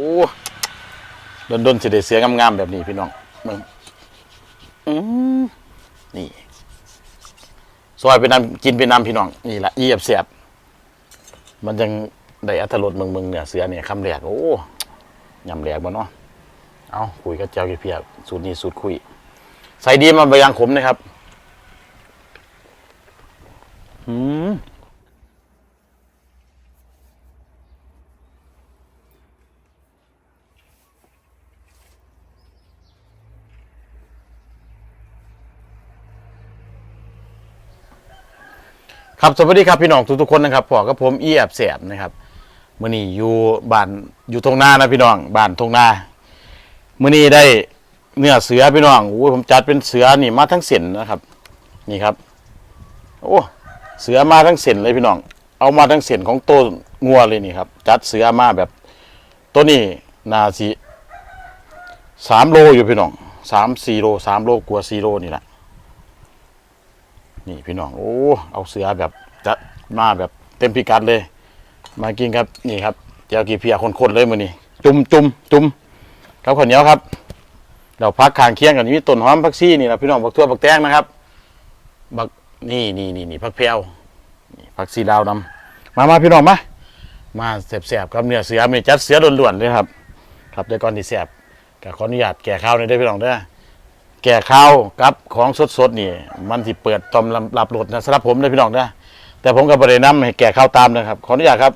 อ้ดนดนๆสิได้เสืองามๆแบบนี้พี่น้องมึงอืมนี่ซอยไปนำกินไปนำพี่น้อง นี่ละเยียบเสียบ มันยังได้อัตรสมึงมึงเนี่ยเสือเนี่ยคำแรกโอ้ยำแรกบ่เนาะเอาคุยกับเจ้าเพียบสูตรนี้สูตรคุย ใส่ดีมันใบยางขมนะครับ อืม ครับสวัสดีครับพี่น้องทุกๆคนนะครับพอกับผมอีแอบแสบนะครับมื่อนี้อยู่บ้านอยู่ทงนานะพี่น้องบ้านทงนามื่อนี้ได้เนื้อเสือพี่น้องโอ้ยผมจัดเป็นเสือนี่มาทั้งเส้นนะครับ นี่ครับ โอ้เสือมาทั้งเส้นเลยพี่น้อง เอามาทั้งเส้นของต้นงัวเลยนี่ครับ จัดเสือมาแบบ ตัวนี้นาสีสามโลอยู่พี่น้องสามสี่โลสามโลกลัวสี่โลนี่แหละ นี่พี่น้องโอ้เอาเสือแบบจะมาแบบเต็มพิกัดเลย มากินครับนี่ครับเจ้ากีเพียคนๆเลยมือนี่จุ่มจุ่มจุ่มข้าวข้าวเหนียวครับเราพักคางเคียงกันนี่ต้นหอมผักชีนี่นะพี่น้องบักทั่วบักแตงนะครับบักนี่นี่นี่นี่ผักเพียวนี่ผักชีดาวนำมามาพี่น้องมามาแสบๆครับเนื้อเสือมีจัดเสือล้วนๆเลยครับ ครับเดี๋ยก่อนที่แสบก็ขออนุญาตแก่ข้าวหน่อยได้พี่น้องเด้อ แก่ข้าวกับของสดๆนี่ มันสิเปิดตอมรับรสนะสำหรับผมเลยพี่น้องนะแต่ผมก็บริเวณน้ำให้แก่ข้าวตามนะครับ ขออนุญาตครับ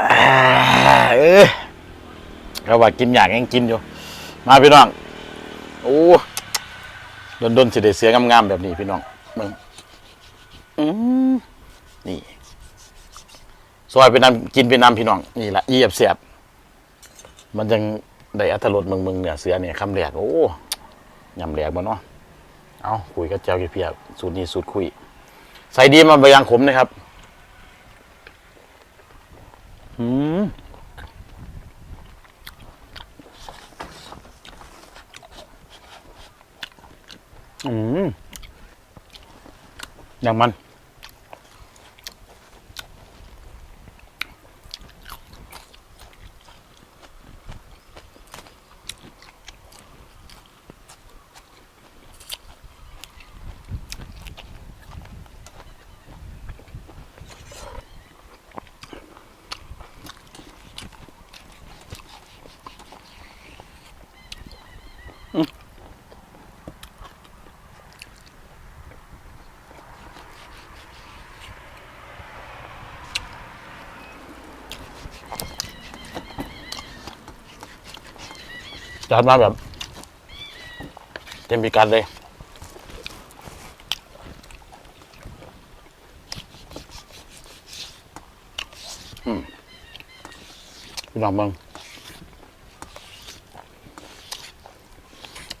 อเออเขาว่ากินอย่างยังกินอยู่ มาพี่น้องโอ้ดนดนๆสิได้เสืองามๆแบบนี้พี่น้องมึงอืมนี่ซอยไปนำกินไปนำพี่น้องนี่แหละเยียบเสียบมันยัง ได้อัตรสมึงมึงเนี่ยเสือเนี่ยคำแรกโอ้ยำแรกบ่เนาะเอาคุยกับเจ้าเพียบสูตรนี้สูตรคุย ใส่ดีมันใบยางขมนะครับอืมอืมอย่างมัน จัดมาแบบเต็มพิกัดเลยอืมพี่น้องเมึง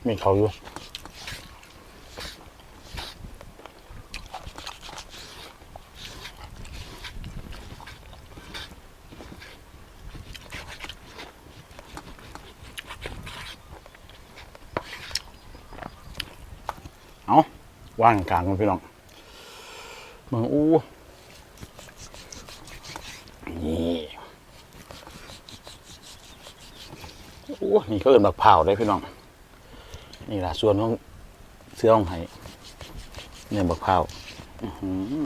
มีเขาอยู่ เอา ว่างกลางมันพี่น้องเมืองอู้นี่อู้นี่เขาเอินบักเผาได้พี่น้อง นี่ล่ะส่วนของเสื้อของไห้เนี่ยบักเผาอือหือ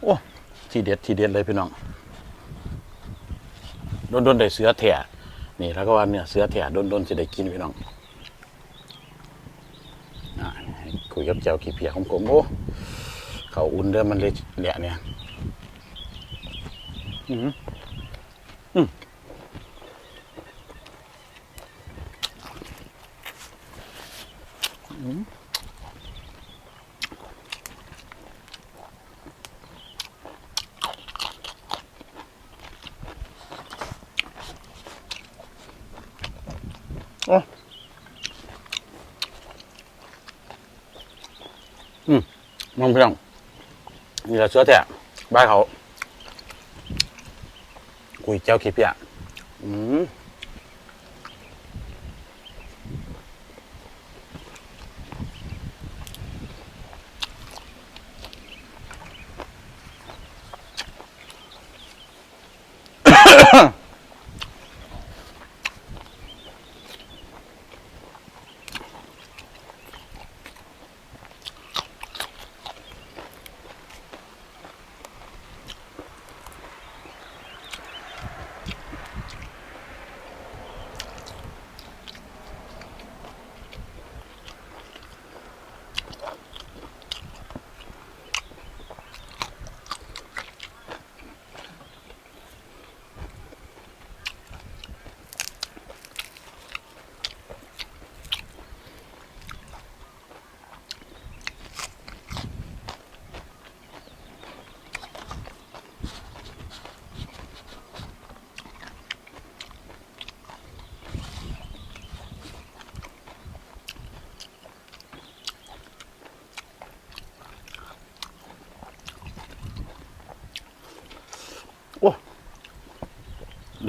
โอ้ทีเด็ดทีเด็ดเลยพี่น้อง โดนโดนได้เสือแถะนี่แล้วก็ว่าเนี่ยเสือแถะโดนโดนจะได้กินพี่น้องคุยกับเจ้าขี้เพียของผมโอ้เขาอุ่นเด้อมันเลยแหละเนี่ยอืมอืมอืม น้องพี่น้องนี่เราเชื้อแท้บ้านเขาคุยเจ้าขี้เปียอืม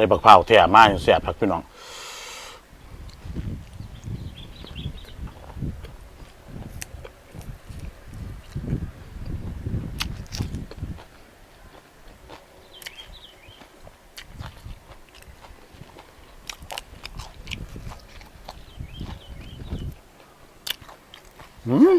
ได้บักเผาแท้มาอยู่แสบพักพี่น้องอื้ม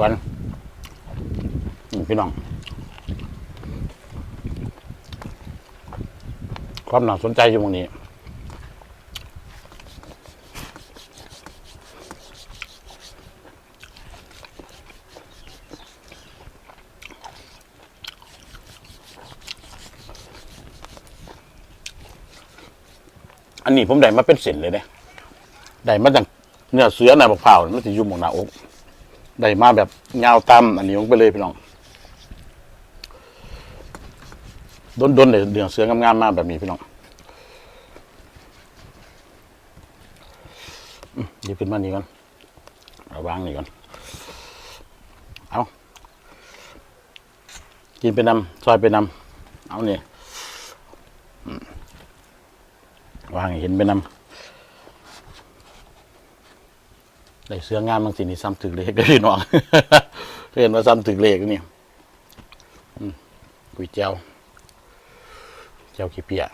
ก่อนอืม พี่น้อง ความน่าสนใจอยู่ตรงนี้อันนี้ผมได้มาเป็นเส้นเลยเนี่ยได้มาจากเนื้อเสือในบักเผาวมันจะยู่หมองหน้าอก ได้มาแบบยาตำอันนี้ลงไปเลยพี่น้อง ดนดนๆเลยเดืองเสืองามๆมาแบบนี้พี่น้องอืมหยิบขึ้นมานี่ก่อนเอาวางนี่ก่อน เอากินไปนำซอยไปนำเอานี่อืมวางให้เห็นไปนำได้เสื้องามบางสิ่งนี่ซ้ำถึกเลขเลยพี่น้องเห็นว่าซ้ำถึกเลขนี่กุยเจ้า เจ้าขี้เปีย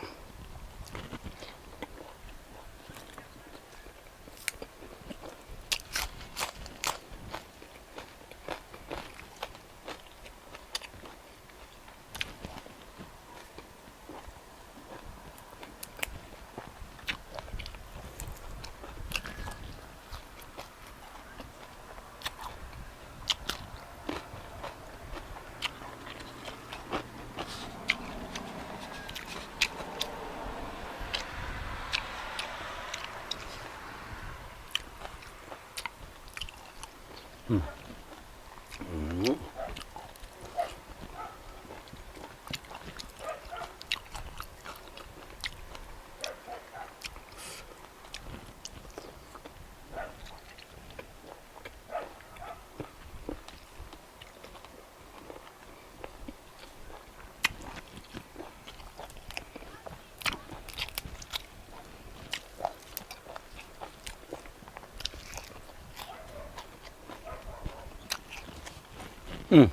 อืม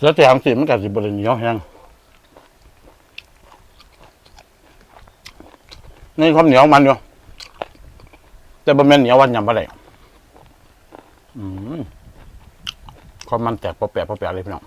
แล้วแต่งสีมันกับสิบริเหนียวแห้งนี่ความเหนียวมันอยู่แต่บะเม็นเหนียววันยำอะไรอืมความมันแตกปอแปะปอแปะเลยพี่น้อง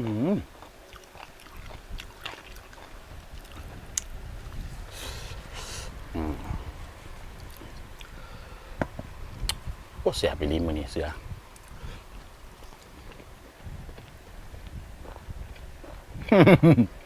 โอ้เสียไปลิ้มมันนี่เสือล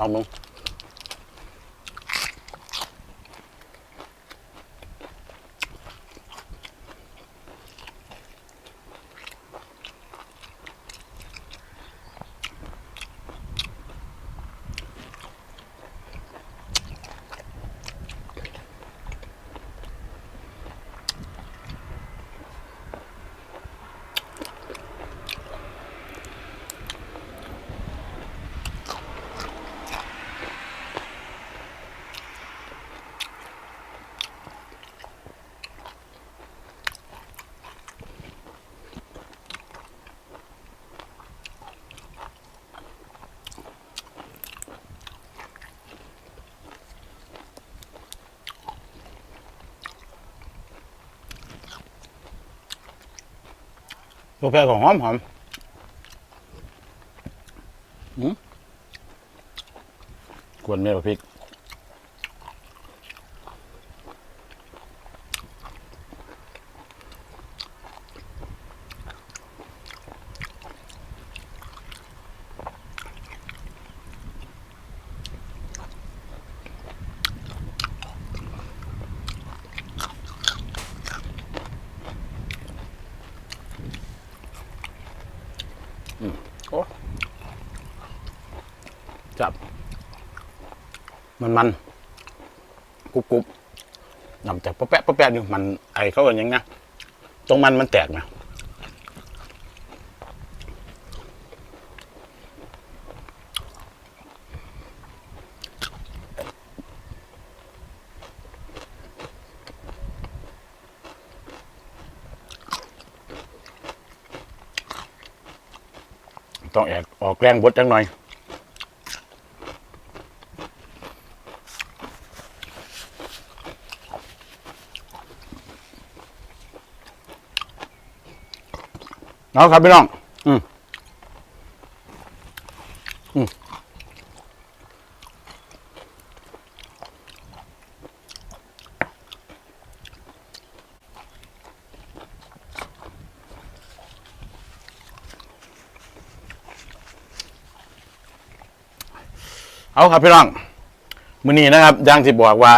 อง ตัวแพรของหอมหอมอืมกวนเม็ดพริก จับ มันมันกรุบกรุบนำจากปะแปะปะแปะนี่มันไอเขากันยังนะตรงมันมันแตกนะต้องแอกออกแรงบดจังหน่อย เอาครับพี่น้อง อืมอืมเอาครับพี่น้องมื้อนี้นะครับอย่างที่บอกว่า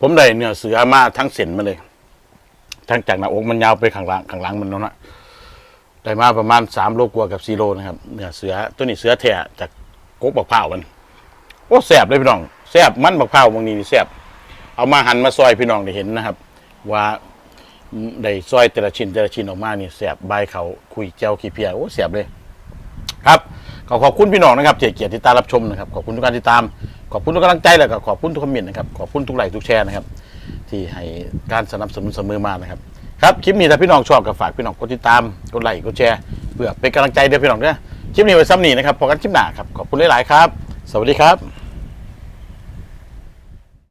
ผมได้เนื้อเสือมาทั้งเส้นมาเลย ทั้งจากหน้าอกมันยาวไปข้างหลังข้างหลังมันนาะนะ ได้มาประมาณสามโลกว่ากับสี่โลนะครับเนื้อเสือตัวนี้เสือแท้จากกกบักพร้าวมันโอ้แสบเลยพี่น้องแสบมันบักพร้าบางนี่แสบเอามาหั่นมาซอยพี่น้องได้เห็นนะครับ ว่าได้ซอยแต่ละชิ้นแต่ละชิ้นออกมานี่แสบใบเขาคุยเจ้าขี้เพียโอ้แสบเลยครับขอขอบคุณพี่น้องนะครับเจียเกียรติตามรับชมนะครับขอบคุณทุกการติดตาม ขอบคุณทุกกำลังใจแล้วก็ขอบคุณทุกคอมเมนต์นะครับขอบคุณทุกไลค์ทุกแชร์นะครับที่ให้การสนับสนุนเสมอมานะครับ ครับคลิปนี้ถ้าพี่น้องชอบก็ฝากพี่น้องกดติดตามกดไลค์กดแชร์เพื่อเป็นกำลังใจเด้อพี่น้องเด้อคลิปนี้ไว้ซ้ำนี้นะครับพอกันคลิปหน้าครับขอบคุณหลายๆครับ สวัสดีครับ